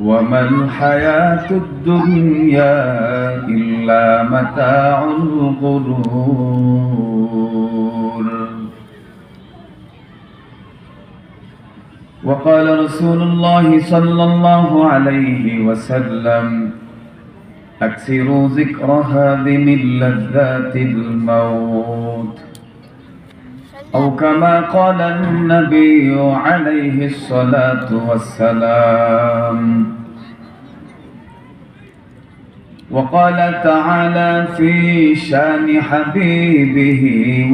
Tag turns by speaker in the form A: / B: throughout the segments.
A: وما الحياة الدنيا إلا متاع الغرور وقال رسول الله صلى الله عليه وسلم أكثروا ذكر هذه اللذات الموت أو كما قال النبي عليه الصلاة والسلام. وقال تعالى في شان حبيبه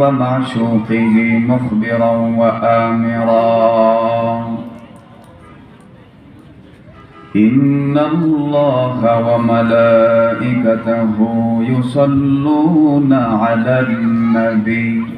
A: ومعشوقه مخبرا وآمرا. إن الله وملائكته يصلون على النبي.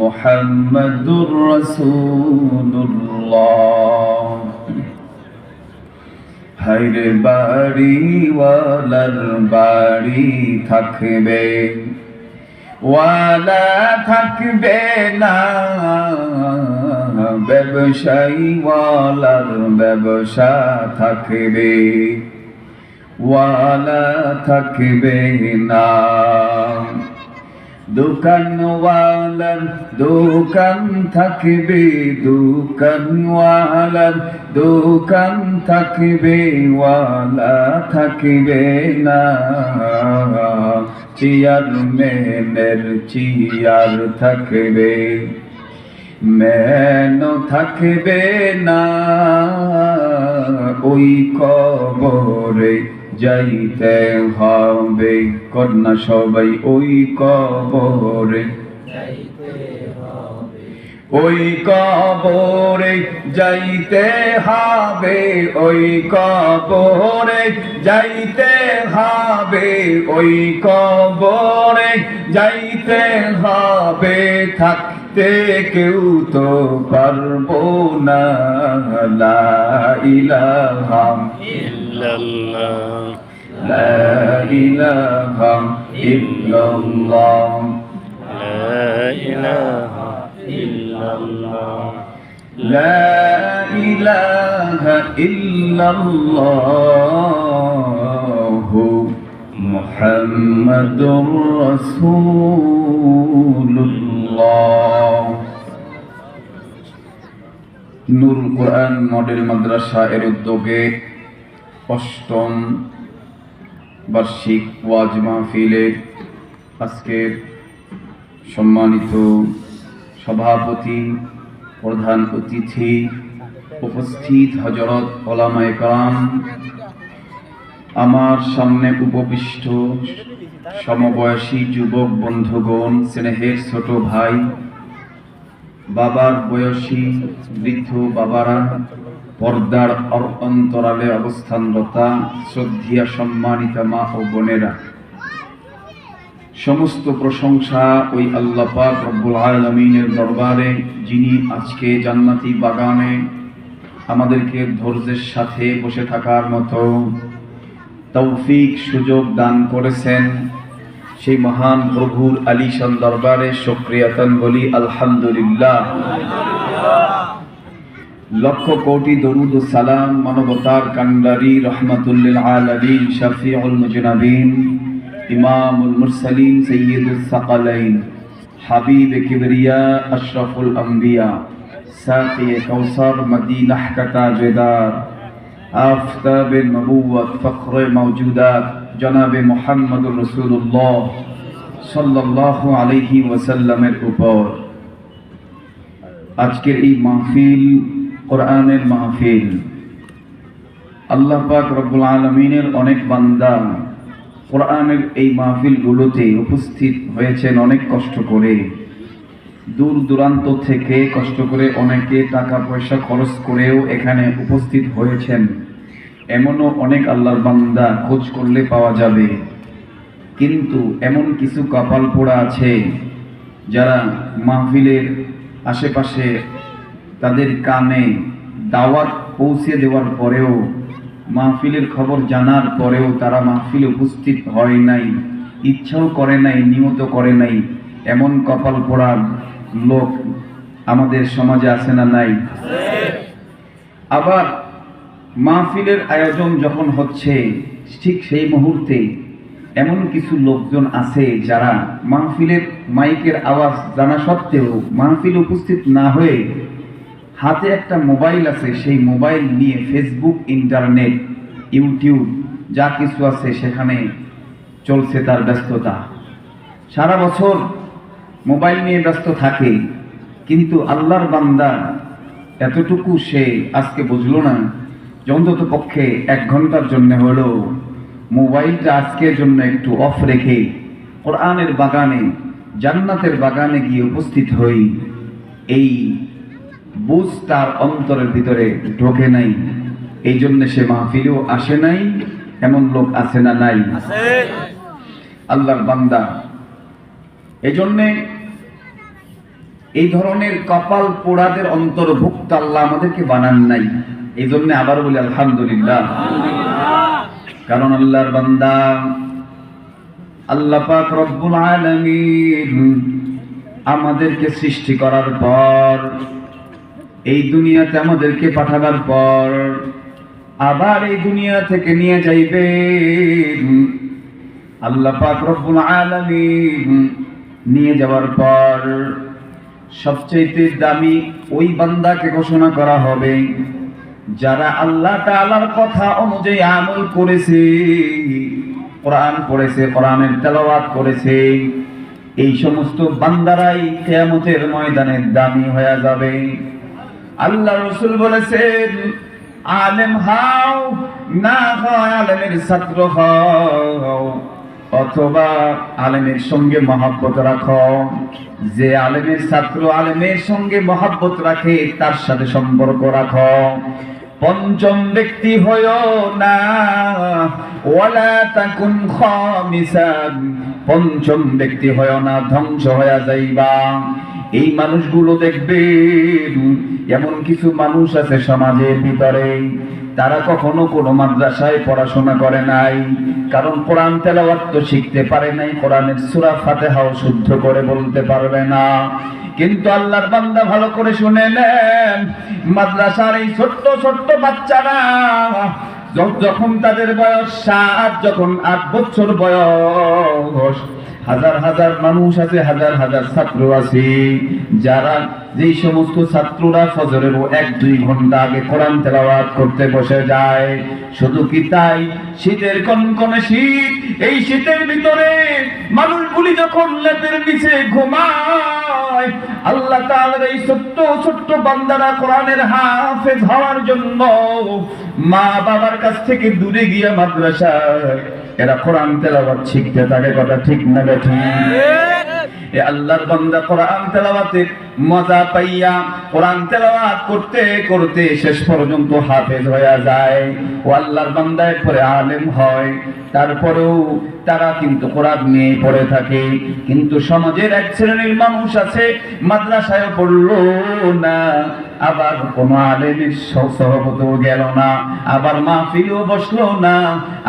A: মুহাম্মাদুর রাসূলুল্লাহ। হাইরে বাড়িওয়ালার বাড়ি থাকবে, ওয়ালা থাকবে না ব্যবসায়ীওয়ালার ব্যবসা থাকবে, ওয়ালা থাকবে না। দোকানওয়ালার দোকান থাকবে, দোকানওয়ালার দোকান থাকবে, ওয়ালা থাকবে না। চিয়ার মেনের চেয়ার থাকবে মেন থাকবে না। ওই কবরে যাইতে হবে কন্যা সবাই ওই কবরে। ওই কবরে যাইতে হবে, ওই কবরে যাইতে হবে, ওই কবরে যাইতে হবে। থাকতে কেউ তো পারব না, লা ইলাহা
B: ইল্লাল্লাহ
A: লা ইলাহা ইল্লাল্লাহ
B: লা ইলাহা ইল্লাল্লাহ
A: لا إله إلا الله محمد رسول الله নূর কোরআন মডেল মাদ্রাসা এর উদ্যোগে অষ্টম বার্ষিক ওয়াজ মাহফিলের আজকের সম্মানিত সভাপতি, প্রধান অতিথি, উপস্থিত হজরত ওলামায়ে আমার সামনে উপবিষ্ট সমবয়সী যুবক বন্ধুগণ, স্নেহের ছোট ভাই, বাবার বয়সী বৃদ্ধ বাবারা পর্দার অন্তরালে অবস্থানরতা শ্রদ্ধিয়া সম্মানিতা মা ও বোনেরা, সমস্ত প্রশংসা ওই আল্লাহ রব্বুল আলমিনের দরবারে, যিনি আজকে জান্নাতি বাগানে আমাদেরকে ধৈর্যের সাথে বসে থাকার মতো তৌফিক সুযোগ দান করেছেন। সেই মহান প্রভুর আলিশান দরবারে সক্রিয়তন বলি, আলহামদুলিল্লাহ। লক্ষ কোটি দরুদ সালাম মানবতার কান্ডারি রহমাতুল্লিল আলামিন শফিউল মুজনাবিন, ইমামুল মুরসালিন সৈয়দুল সাকালাইন, হাবিব কিবরিয়া আশরাফুল আম্বিয়া সাকি কৌসর মদিনাহ কাতাজেদার আফতাব নবুয়ত ফখর মওজুদাত, জনাব মুহাম্মদুর রাসূলুল্লাহ সাল্লাল্লাহু আলাইহি ওয়াসাল্লামের উপর। আজকের এই মাহফিল কোরআনের মাহফিল। আল্লাহ পাক রব্বুল আলমিনের অনেক বান্দা কোরআনের এই মাহফিলগুলোতে উপস্থিত হয়েছেন অনেক কষ্ট করে। দূর দূরান্ত থেকে কষ্ট করে অনেকে টাকা পয়সা খরচ করেও এখানে উপস্থিত হয়েছেন। এমনও অনেক আল্লাহর বান্দা খোঁজ করলে পাওয়া যাবে। কিন্তু এমন কিছু কপাল পোড়া আছে যারা মাহফিলের আশেপাশে তাদের কানে দাওয়াত পৌঁছে দেওয়ার পরেও, মাহফিলের খবর জানার পরেও তারা মাহফিলে উপস্থিত হয় নাই, ইচ্ছাও করে নাই, নিয়ত করে নাই। এমন কপাল পোড়ার লোক আমাদের সমাজে আছে না নাই? আবার মাহফিলের আয়োজন যখন হচ্ছে, ঠিক সেই মুহূর্তে এমন কিছু লোকজন আছে যারা মাহফিলের মাইকের আওয়াজ জানা সত্ত্বেও মাহফিল উপস্থিত না হয়ে হাতে একটা মোবাইল আছে, সেই মোবাইল নিয়ে ফেসবুক, ইন্টারনেট, ইউটিউব, যা কিছু আছে সেখানে চলছে তার ব্যস্ততা। সারা বছর মোবাইল নিয়ে ব্যস্ত থাকে, কিন্তু আল্লাহর বান্দা এতটুকু সে আজকে বুঝলো না অন্তত পক্ষে এক ঘণ্টার জন্য হলো মোবাইলটা আজকের জন্য একটু অফ রেখে কোরআনের বাগানে, জান্নাতের বাগানে গিয়ে উপস্থিত হই, এই বুঝ তার অন্তরের ভিতরে ঢোকে নাই। এই জন্য সে মাহফিলেও আসে নাই এমন লোক আছে না নাই। আল্লাহর বান্দা। এজন্যে এই ধরনের কপাল পোড়াদের অন্তর্ভুক্ত আল্লাহ আমাদেরকে বানান নাই। এই জন্য আবার বলি আলহামদুলিল্লাহ। কারণ আল্লাহর বান্দা আল্লাহ পাক রব্বুল আলামিন আমাদেরকে সৃষ্টি করার পর এই দুনিয়াতে আমাদেরকে পাঠাবার পর আবার এই দুনিয়া থেকে নিয়ে যাইবে আল্লাহ পাক রব্বুল আলামিন নিয়ে যাওয়ার পর সবচেয়ে দামি ওই বান্দাকে ঘোষণা করা হবে, যারা আল্লাহ তাআলার কথা অনুযায়ী আমল করেছে, কোরআন পড়েছে, কোরআনের তেলাওয়াত করেছে, এই সমস্ত বান্দারাই কেয়ামতের ময়দানে দামি হয়ে যাবে। আল্লাহ রসুল বলেছেন, আলেম হাও, না হয় আলেমের ছাত্র হও, অথবা আলেমের সঙ্গে মহাব্বত রাখো। যে আলেমের ছাত্র আলেমের সঙ্গে মহাব্বত রাখে, তার সাথে সম্পর্ক রাখো। পঞ্চম ব্যক্তি হয়েও না, ওয়ালা তাকুন খামিসান। পঞ্চম ব্যক্তি হয় না, ধ্বংস হয়ে যাইবা। এই মানুষগুলো দেখবে, এমন কিছু মানুষ আছে সমাজের ভিতরে, তারা কখনো কোনো মাদ্রাসায় পড়াশোনা করে নাই, কারণ কোরআন তেলাওয়াত তো শিখতে পারে নাই, কোরআনের সূরা ফাতিহাও শুদ্ধ করে বলতে পারবে না। কিন্তু আল্লাহর বান্দা ভালো করে শুনে নেন, মাদ্রাসার এই ছোট্ট ছোট্ট বাচ্চারা যখন তাদের বয়স সাত, যখন আট বছর বয়স হাজার হাজার মানুষ আছে, হাজার হাজার ছাত্র আছে। যারা যেই সমস্ত ছাত্ররা ফজরেরও এক দুই ঘণ্টা আগে কোরআন তেলাওয়াত করতে বসে যায়, শুধু কি তাই? শীতের কনকনে শীত, এই শীতের ভিতরে মানুষগুলি যখন লেপের নিচে ঘুমায়, আল্লাহ তাআলার এই ছোট্ট ছোট্ট বান্দারা কোরআনের হাফেজ হওয়ার জন্য মা বাবার কাছ থেকে দূরে গিয়ে মাদ্রাসায় এরা কোরআন তেলাওয়াত শিখতে থাকে কথা ঠিক না বেঠিক এ আল্লাহর বান্দা কোরআন তেলাওয়াতের মজা পাইয়া কোরআন তেলাওয়াত করতে করতে শেষ পর্যন্ত হাফেজ হয়ে যায়। ও আল্লাহর বান্দা এরপরে আলেম হয়। তারপরেও তারা কিন্তু কোরআন নিয়ে পড়ে থাকে। কিন্তু সমাজের এক শ্রেণির মানুষ আছে মাদ্রাসায় পড়ল না। আবার কোন আলেমের সহবতও গেল না, আবার মাহফিলও বসল না।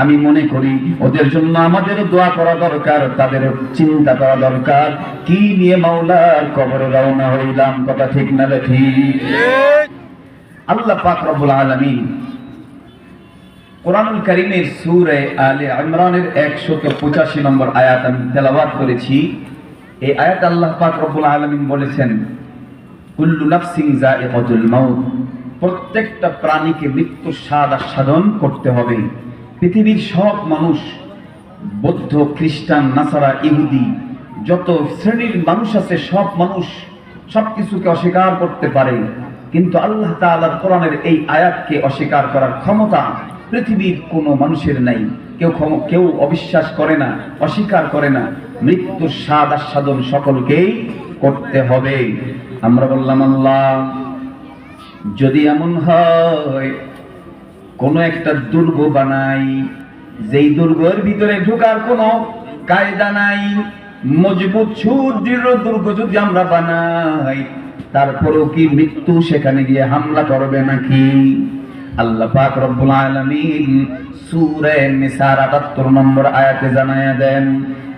A: আমি মনে করি ওদের জন্য আমাদের দোয়া করা দরকার, তাদের চিন্তা করা দরকার। কি নিয়ে মাওলার কবরে রওনা হইলাম, কথা ঠিক না ঠিক? আল্লাহ পাক রব্বুল আলামিন কোরআনুল কারীমের সূরা আলে ইমরানের 185 নম্বর আয়াত আমি তেলাওয়াত করেছি। এই আয়াত আল্লাহ পাক রব্বুল আলামিন বলেছেন কুল্লু প্রত্যেকটা প্রাণীকে মৃত্যুর স্বাদ আস্বাদন করতে হবে। পৃথিবীর সব মানুষ, বৌদ্ধ, খ্রিস্টান, নাসারা, ইহুদি, যত শ্রেণির মানুষ আছে, সব মানুষ সবকিছুকে অস্বীকার করতে পারে। কিন্তু আল্লাহ কোরআনের এই আয়াতকে অস্বীকার করার ক্ষমতা পৃথিবীর কোনো মানুষের নাই। কেউ কেউ অবিশ্বাস করে না, অস্বীকার করে না। মৃত্যুর স্বাদ আস্বাদন সকলকেই করতে হবে। আমরা বললাম, আল্লাহ, যদি এমন হয়, কোনো একটা দুর্গ বানাই, যেই দুর্গের ভিতরে ঢোকার কোনো কায়দা নাই, মজবুত সুদৃঢ় দুর্গ যদি আমরা বানাই, তারপরেও কি মৃত্যু সেখানে গিয়ে হামলা করবে নাকি? আল্লাহ পাক রব্বুল আলামিন সূরা নিসার 78 নম্বর আয়াতে জানায়া দেন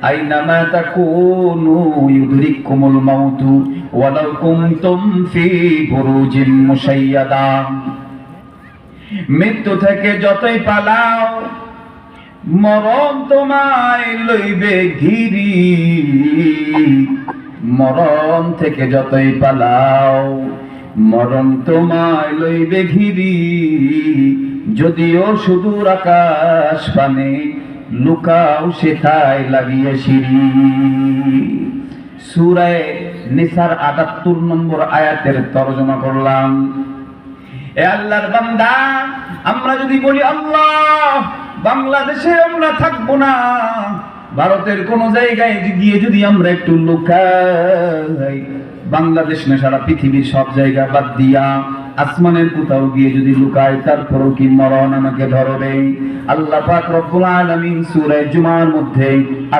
A: আইনামা তাকুনু ইউদরিকুমুল মাউতু ওয়ালাউ কুনতুম ফি বুরুজিন মুশাইয়াদা। মৃত্যু থেকে যতই পালাও, মরণ তোমায় লইবে ঘিরি। মরণ থেকে যতই পালাও, মরণ তোমায় লইবে ঘিরি। যদিও সুদূর আকাশ পানে লুকাও সেথায় লাগিয়ে সিঁড়ি। সুরায় নিসার আটাত্তর নম্বর আয়াতের তর্জমা করলাম। এ আল্লাহর বান্দা, আমরা যদি বলি, আল্লাহ, বাংলাদেশে আমরা থাকব না। ভারতের কোন জায়গায় গিয়ে যদি আমরা একটু লুকাই। বাংলাদেশ না, সারা পৃথিবীর সব জায়গা বাদ দিয়া আসমানের কোথাও গিয়ে যদি লুকায়, তারপরও কি মরণ আমাকে ধরবে? আল্লাহ পাক রব্বুল আলামিন সূরা জুমার মধ্যে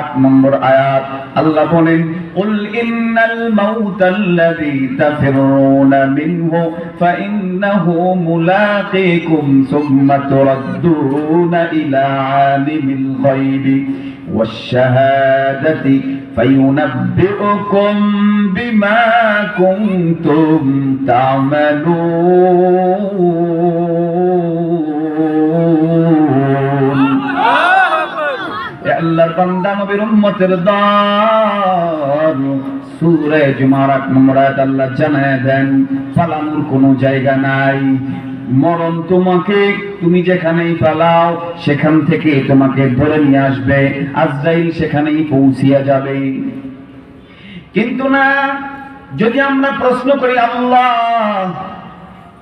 A: এক নম্বর আয়াত আল্লাহ বলেন কুল ইন্নাল মাউতাল্লাযী তাফিরুনা মিনহু ফাইন্নাহু মুলাকিকুম সুম্মা তুরাদ্দুনা ইলা আলিমিল গায়বি ওয়াশ শাহাদাতি فينبئكم بما كنتم تعملون এ আল্লাহর বান্দা নবীর উম্মতের দল সূরা জুমার 8 নম্বর আয়াত আল্লাহ জানায় দেন পালানোর কোনো জায়গা নাই মরণ তোমাকে, তুমি যেখানেই পালাও, সেখান থেকে তোমাকে ধরে নিয়ে আসবে। আজরাইল সেখানেই পৌঁছিয়া যাবে। কিন্তু না, যদি আমরা প্রশ্ন করি, আল্লাহ,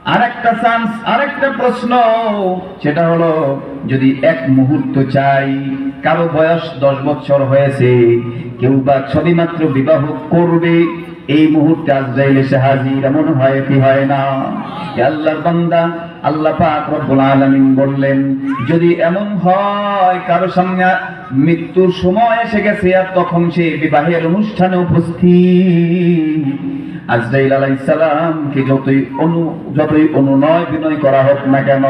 A: আরেকটা চান্স আরেকটা প্রশ্ন, সেটা হলো, যদি এক মুহূর্ত চাই, কারও বয়স দশ বছর হয়েছে, কেউ বা ছবিমাত্র বিবাহ করবে এই মুহূর্তে আজরাইলে সে হাজির, এমন হয় কি হয় না? আল্লাহর বান্দা, আল্লাহ পাক রব্বুল আলামিন বললেন, যদি এমন হয় কারও সামনে মৃত্যুর সময় এসে গেছে, আর তখন সে বিবাহের অনুষ্ঠানে উপস্থিত। আজরাইল আলাইহিস সালামকে যতই অনু, যতই অনুনয় বিনয় করা হোক না কেন,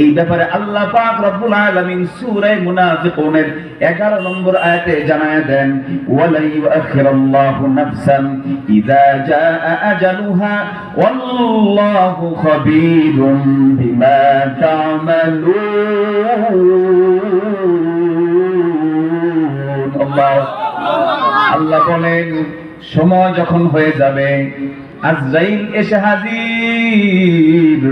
A: এই ব্যাপারে আল্লাহ পাক রব্বুল আলামিন সূরা মুনাফিকুনের 11 নম্বর আয়াতে জানায় দেন ওয়ালা ইউআখিরাল্লাহু নাফসান ইযা জাআ আজালুহা ওয়াল্লাহু খাবীরুম বিমা তা'মালুন। আল্লাহ আল্লাহ বলেন সময় যখন হয়ে যাবে, আজরাইল এসে হাজির।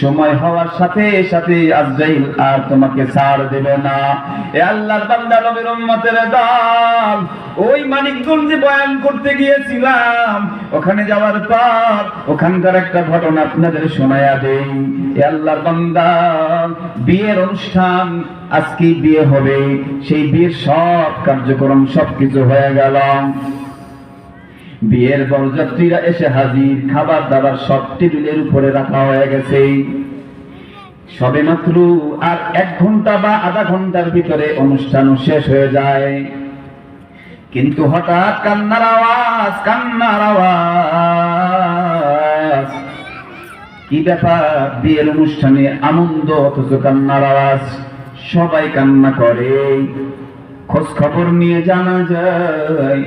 A: সময় হওয়ার সাথে সাথে আজরাইল আর তোমাকে ছাড় দেবে না। এ আল্লাহর বান্দা নবীর উম্মতের দল, ওই মানিকগঞ্জে বয়ান করতে গিয়েছিলাম, ওখানে যাওয়ার পর ওখানকার একটা ঘটনা আপনাদের শোনায়া দেই। এ আল্লাহর বান্দা, বিয়ের অনুষ্ঠান আজকে বিয়ে হবে, সেই বিয়ের সব কার্যক্রম সবকিছু হয়ে গেল। বিয়ের বরযাত্রীরা এসে হাজির, খাবার দাবার সব টেবিলের উপরে রাখা হয়ে গেছে। সবে মাত্র আর এক ঘণ্টা বা আধা ঘণ্টার ভিতরে অনুষ্ঠান শেষ হয়ে যায়। কিন্তু হঠাৎ কান্নার আওয়াজ কান্নার আওয়াজ। কি ব্যাপার? বিয়ের অনুষ্ঠানে আনন্দ অথচ কান্নার আওয়াজ? সবাই কান্না করে। খোঁজ খবর নিয়ে জানা যায়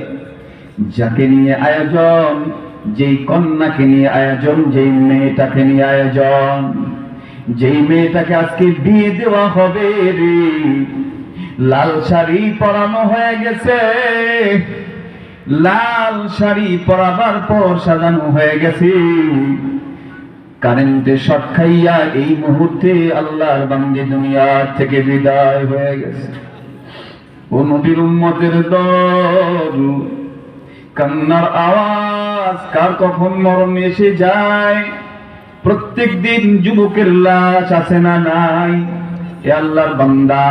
A: যাকে নিয়ে আয়োজন, যেই কন্যাকে নিয়ে আয়োজন, যেই মেয়েটাকে নিয়ে আয়োজন, যেই মেয়েটাকে আজকে বিয়ে দেওয়া হবে রে। লাল শাড়ি পরানো হয়ে গেছে। লাল শাড়ি পরাবার পর সাজানো হয়ে গেছে। কারেন্টে শট খাইয়া এই মুহূর্তে আল্লাহর বান্দি দুনিয়ার থেকে বিদায় হয়ে গেছে। ও নবীর উম্মতের দল কান্নার আওয়াজ কার কখন মরণ এসে যায়? প্রত্যেক দিন যুবকের লাশ আছে না নাই? এ আল্লাহর বান্দা,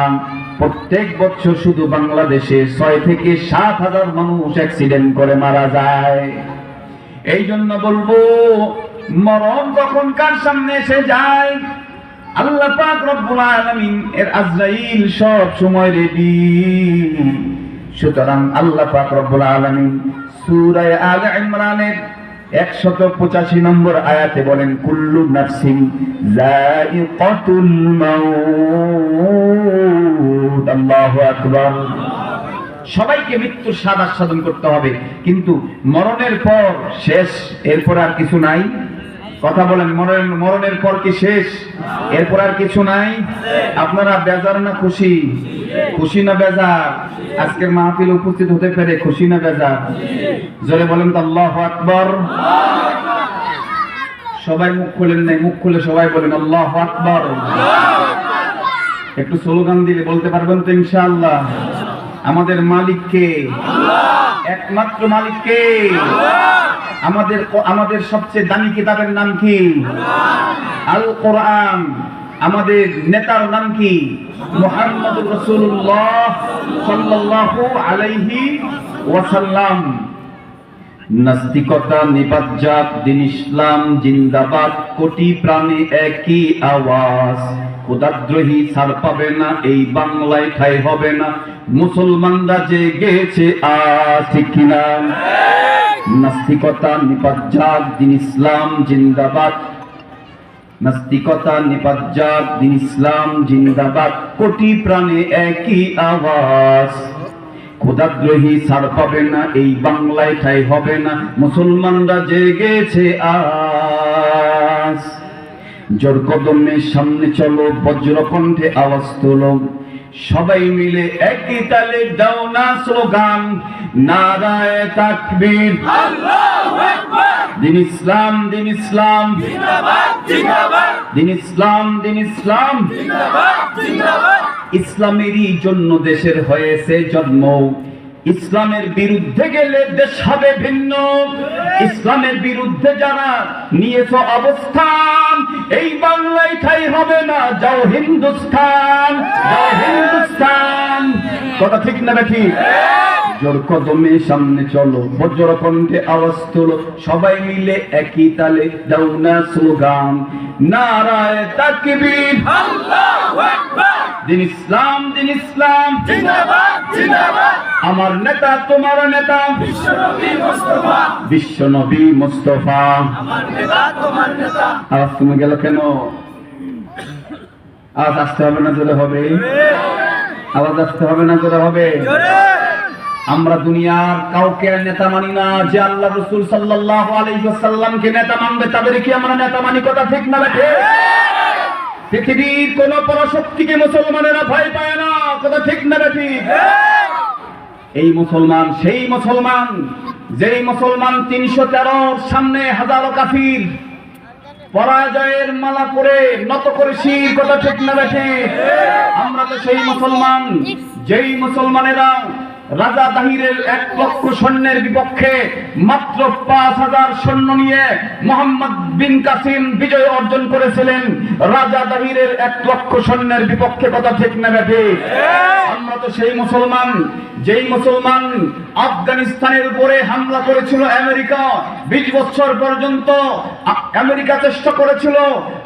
A: প্রত্যেক বছর শুধু বাংলাদেশে ছয় থেকে সাত হাজার মানুষ অ্যাক্সিডেন্ট করে মারা যায়। এই জন্য বলব, মরণ কখন কার সামনে এসে যায়? আল্লাহ পাক রব্বুল আলামিন এর আজরাইল সব সময় রেডি সুতরাং আল্লাহ পাক রব্বুল আলামিন সূরা আলে ইমরানের 185 নম্বর আয়াতে বলেন, কুল্লু আকবার। সবাইকে মৃত্যুর স্বাদ আস্বাদন করতে হবে, কিন্তু মরণের পর শেষ, এরপর আর কিছু নাই। কথা বলেন মরণের মরণের পর কি শেষ? এরপর আর কিছু নাই? আপনারা বেজার না খুশি? খুশি না বেজার? আজকের মাহফিল উপস্থিত হতে পেরে খুশি না বেজার? জোরে বলেন তো, আল্লাহ আকবর। সবাই মুখ খুলেন নাই, মুখ খুলে সবাই বলেন, আল্লাহ আকবর। একটু স্লোগান দিলে বলতে পারবেন তো, ইনশাআল্লাহ। আমাদের মালিককে, একমাত্র মালিককে আমাদের আমাদের সবচেয়ে দামি কিতাবের নাম কি? আল কোরআন আমাদের নেতার নাম কি? মুহাম্মদ রাসূলুল্লাহ সাল্লাল্লাহু আলাইহি ওয়াসাল্লাম। নাস্তিকতা নিপাজ্জাত দিন ইসলাম জিন্দাবাদ কোটি প্রাণী একই আওয়াজ। খোদাদ্রোহী ছাড় পাবে না এই বাংলায় ঠাই হবে না। মুসলমানরা যে গেছে আজ ঠিক কিনা? নাস্তিকতা নিপাজ্জাত দিন ইসলাম, জিন্দাবাদ। নাস্তিকতা নিপাজ্জাত দিন ইসলাম, জিন্দাবাদ। কোটি প্রাণে একই আওয়াজ। খোদাদ্রোহী ছাড় পাবে না, এই বাংলায় ঠাই হবে না। মুসলমানরা জেগেছে আজ। জোর কদমে সামনে চলো বজ্র কণ্ঠে আওয়াজ তোলো। সবাই মিলে একই তালে দাও না স্লোগান নারায় তাকবীর। দিন ইসলাম দিন ইসলাম। দিন ইসলাম দিন ইসলাম। ইসলামেরই জন্য দেশের হয়েছে জন্ম। ইসলামের বিরুদ্ধে গেলে দেশ হবে ভিন্ন। ইসলামের বিরুদ্ধে যারা নিয়েছ অবস্থান এই বাংলায় ঠাই হবে না যাও হিন্দুস্তান যাও হিন্দুস্তান কথা ঠিক না ঠিক জোর কদমে সামনে চলো বজ্র কণ্ঠে আওয়াজ তোলো সবাই মিলে একই তালে দাও না স্লোগান। নারায় তাকবীর। দিন ইসলাম দিন ইসলাম। আমার নেতা, তোমার নেতা। বিশ্ব নবী মুস্তফা। তুমি গেল কেন? আসতে হবে না জোরে হবে। আওয়াজ আসতে হবে না জোরে হবে। আমরা দুনিয়ার কাউকে নেতা মানি না, যে আল্লাহ রসুল সাল্লাল্লাহু আলাইহি ওয়াসাল্লামকে নেতা মানবে, তাদেরকে আমরা নেতা মানি, কথা ঠিক না বেঠে? পৃথিবীর কোন পরাশক্তিকে মুসলমানেরা ভয় পায় না, কথা ঠিক না বেঠি? এই মুসলমান, সেই মুসলমান, যেই মুসলমান তিনশো তেরোর সামনে হাজারো কাফির পরাজয়ের মালা করে নত করে শির, কথা ঠিক না বেঠে। আমরা তো সেই মুসলমান, যেই মুসলমানেরা রাজা দাহিরের এক লক্ষ সৈন্যের বিপক্ষে মাত্র পাঁচ হাজার সৈন্য নিয়ে মোহাম্মদ বিন কাসিম বিজয় অর্জন করেছিলেন, রাজা দাহিরের এক লক্ষ সৈন্যের বিপক্ষে, কথা ঠিক না বেঠে। আমরা তো সেই মুসলমান যেই মুসলমান আফগানিস্তানের উপরে হামলা করেছিল আমেরিকা, বিশ বছর পর্যন্ত আমেরিকা চেষ্টা করেছিল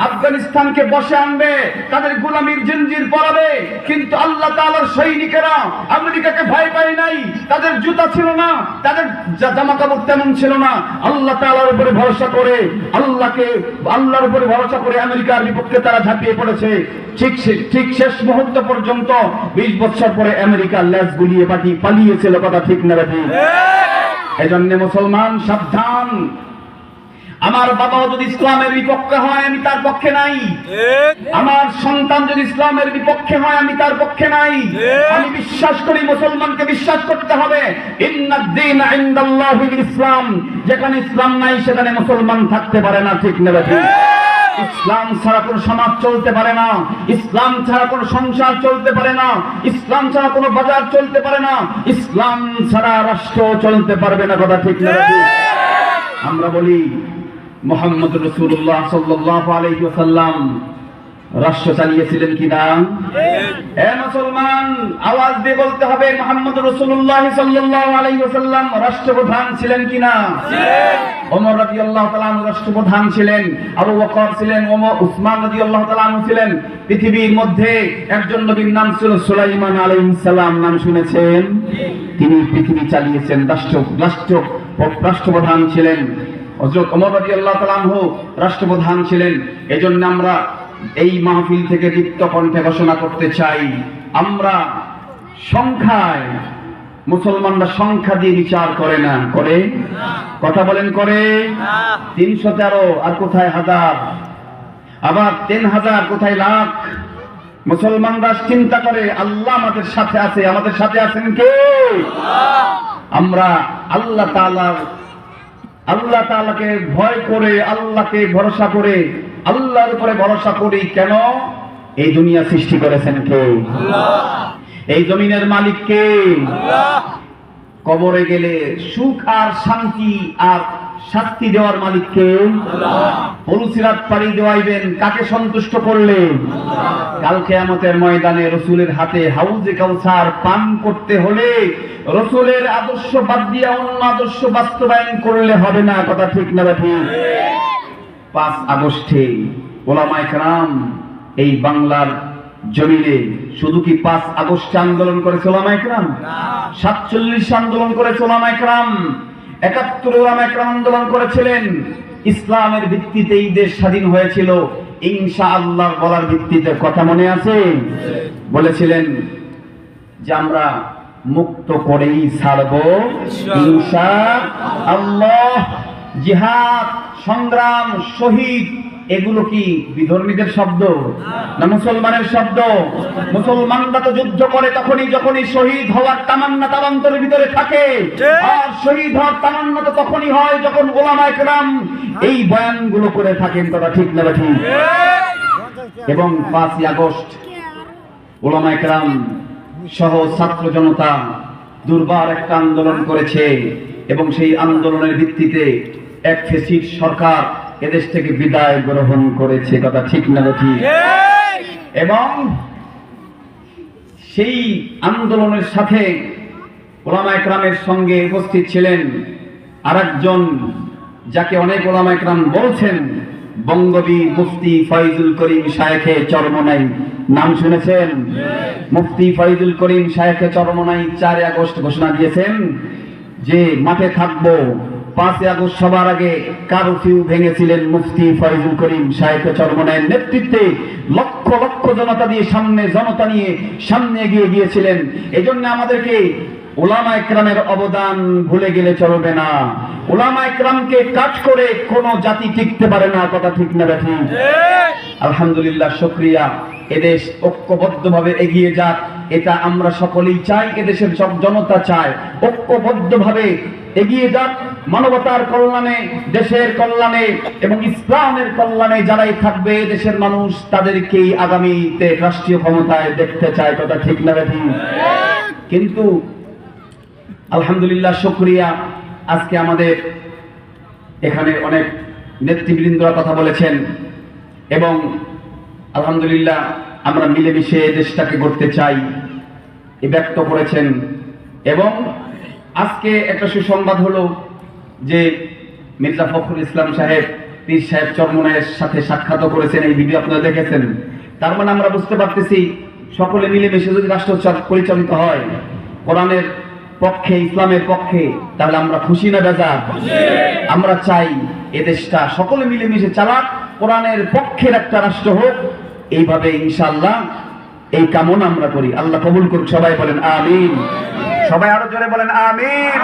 A: আফগানিস্তানকে বসে আনবে, তাদের গোলামির জিনজির পরাবে, কিন্তু আল্লাহ তাআলার সৈনিকেরা আমেরিকাকে ভয় পায় নাই, তাদের জুতা ছিল না, তাদের জামা কাপড় তেমন ছিল না। আল্লাহ তাআলার উপরে ভরসা করে, আল্লাহকে, আল্লাহর উপরে ভরসা করে আমেরিকার বিপক্ষে তারা ঝাঁপিয়ে পড়েছে। ঠিক ঠিক শেষ মুহূর্ত পর্যন্ত বিশ বছর পরে আমেরিকার ল্যাস গুলিয়ে পাঠিয়ে পালিয়েছিল কথা ঠিক না ঠিক এজন্য মুসলমান সাবধান। আমার বাবাও যদি ইসলামের বিপক্ষে হয় আমি তার পক্ষে নাই। আমার সন্তান যদি ইসলামের বিপক্ষে হয় আমি তার পক্ষে নাই। আমি বিশ্বাস করি মুসলমানকে বিশ্বাস করতে হবে। ইসলাম। যেখানে ইসলাম নাই সেখানে মুসলমান থাকতে পারে না ঠিক নেবে ঠিক ইসলাম ছাড়া কোন সমাজ চলতে পারে না। ইসলাম ছাড়া কোন সংসার চলতে পারে না। ইসলাম ছাড়া কোনো বাজার চলতে পারে না। ইসলাম ছাড়া রাষ্ট্র চলতে পারবে না, কথা ঠিক না আমরা বলি মোহাম্মদ রসুল্লাহ সাল্লাহ ওয়াসাল্লাম রাষ্ট্র চালিয়েছিলেন কিনা? এ মুসলমান আওয়াজ দিয়ে বলতে হবে মোহাম্মদ রসুল্লাহ ওয়াসাল্লাম রাষ্ট্রপ্রধান ছিলেন কিনা? ওমর আনহু রাষ্ট্রপ্রধান ছিলেন আবু বকর ছিলেন ওমর উসমান আনহু ছিলেন। পৃথিবীর মধ্যে একজন নবীর নাম ছিল সুলাইমান নাম শুনেছেন? তিনি পৃথিবী চালিয়েছেন রাষ্ট্র রাষ্ট্র রাষ্ট্রপ্রধান ছিলেন। হযরত ওমর রাদিয়াল্লাহু তাআলা আনহু রাষ্ট্রপ্রধান ছিলেন। এজন্য আমরা এই মাহফিল থেকে দীপ্ত কণ্ঠে ঘোষণা করতে চাই। আমরা সংখ্যায় মুসলমানরা সংখ্যা দিয়ে বিচার করে না, করে? কথা বলেন, করে? তিনশো তেরো, আর কোথায় হাজার? আবার তিন হাজার, কোথায় লাখ? মুসলমানরা চিন্তা করে, আল্লাহ আমাদের সাথে আছে, আমাদের সাথে আছেন কে? আমরা আল্লাহ তাআলার আল্লাহ তাআলাকে ভয় করে, আল্লাহকে ভরসা করে আল্লাহর উপরে ভরসা করি কেন? এই দুনিয়া সৃষ্টি করেছেন কে? এই জমিনের মালিক কে? কবরে গেলে সুখ আর শান্তি আর শাস্তি দেওয়ার মালিককে পলুসিরাত পাড়ি দেওয়াইবেন কাকে সন্তুষ্ট করলে? কালকে কেয়ামতের ময়দানে রসুলের হাতে হাউজে কাউসার পান করতে হলে রসুলের আদর্শ বাদ দিয়ে অন্য আদর্শ বাস্তবায়ন করলে হবে না কথা ঠিক না ঠিক। পাঁচ আগস্টে ওলামায় কারাম এই বাংলার জমিনে শুধু কি পাঁচ আগস্টে আন্দোলন করেছে ওলামায় কারাম? সাতচল্লিশ আন্দোলন করেছে ওলামায় কারাম। একাত্তর ওলামায় কারাম আন্দোলন করেছিলেন। ইসলামের ভিত্তিতে এই দেশ স্বাধীন হয়েছিল। ইনশা আল্লাহ বলার ভিত্তিতে কথা মনে আছে? বলেছিলেন যে আমরা মুক্ত করেই ছাড়ব। ইনশা আল্লাহ জিহাদ সংগ্রাম শহীদ এগুলো কি বিধর্মীদের শব্দ না মুসলমানের শব্দ? মুসলমানরা তো যুদ্ধ করে তখনই যখনই শহীদ হওয়ার তামান্না তার অন্তরের ভিতরে থাকে। আর শহীদ হওয়ার তামান্না তো তখনই হয় যখন ওলামায়ে কেরাম এই বয়ানগুলো করে থাকেন তারা ঠিক না ঠিক? এবং পাঁচই আগস্ট ওলামায়ে কেরাম সহ ছাত্র জনতা দুর্বার একটা আন্দোলন করেছে এবং সেই আন্দোলনের ভিত্তিতে এক ফেসিড সরকার এদেশ থেকে বিদায় গ্রহণ করেছে, কথা ঠিক না ঠিক? এবং সেই আন্দোলনের সাথে ওলামা একরামের সঙ্গে উপস্থিত ছিলেন আরেকজন যাকে অনেক ওলামা একরাম বলছেন, বঙ্গবীর মুফতি ফয়জুল করিম শায়েখে চরমনাই। নাম শুনেছেন? মুফতি ফয়জুল করিম শায়েখে চরমনাই চার আগস্ট ঘোষণা দিয়েছেন যে, মাঠে থাকব। পাঁচই আগস্ট সবার আগে কারফিউ ভেঙেছিলেন মুফতি ফয়জুল করিম সাহেব চরমনের নেতৃত্বে। লক্ষ লক্ষ জনতা দিয়ে সামনে জনতা নিয়ে সামনে এগিয়ে গিয়েছিলেন। এজন্য আমাদেরকে ওলামা একরামের অবদান ভুলে গেলে চলবে না। ওলামা একরামকে কাজ করে কোন জাতি টিকতে পারে না কথা ঠিক না ব্যাঠি আলহামদুলিল্লাহ শুক্রিয়া। এদেশ ঐক্যবদ্ধভাবে এগিয়ে যাক। এটা আমরা সকলেই চাই, এদেশের সব জনতা চায় ঐক্যবদ্ধভাবে এগিয়ে যাক মানবতার কল্যাণে, দেশের কল্যাণে এবং ইসলামের কল্যাণে যারাই থাকবে দেশের মানুষ তাদেরকেই আগামীতে রাষ্ট্রীয় ক্ষমতায় দেখতে চায়, কথা ঠিক না ব্যাঠি কিন্তু আলহামদুলিল্লাহ, শুক্রিয়া। আজকে আমাদের এখানে অনেক নেতৃবৃন্দরা কথা বলেছেন এবং আলহামদুলিল্লাহ আমরা মিলেমিশে দেশটাকে গড়তে চাই। ব্যক্ত করেছেন। এবং আজকে একটা সুসংবাদ হলো যে মির্জা ফখরুল ইসলাম সাহেব পীর সাহেব চরমনের সাথে সাক্ষাৎ করেছেন এই ভিডিও আপনারা দেখেছেন। তার মানে আমরা বুঝতে পারতেছি সকলে মিলেমিশে যদি রাষ্ট্র পরিচালিত হয় কোরআনের পক্ষে ইসলামের পক্ষে তাহলে আমরা খুশি না বেজা আমরা চাই এ দেশটা সকলে মিলেমিশে চালাক কোরআনের পক্ষের একটা রাষ্ট্র হোক। এইভাবে ইনশাআল্লাহ এই কামনা আমরা করি। আল্লাহ কবুল করুক, সবাই বলেন আমিন। সবাই আরও জোরে বলেন আমিন।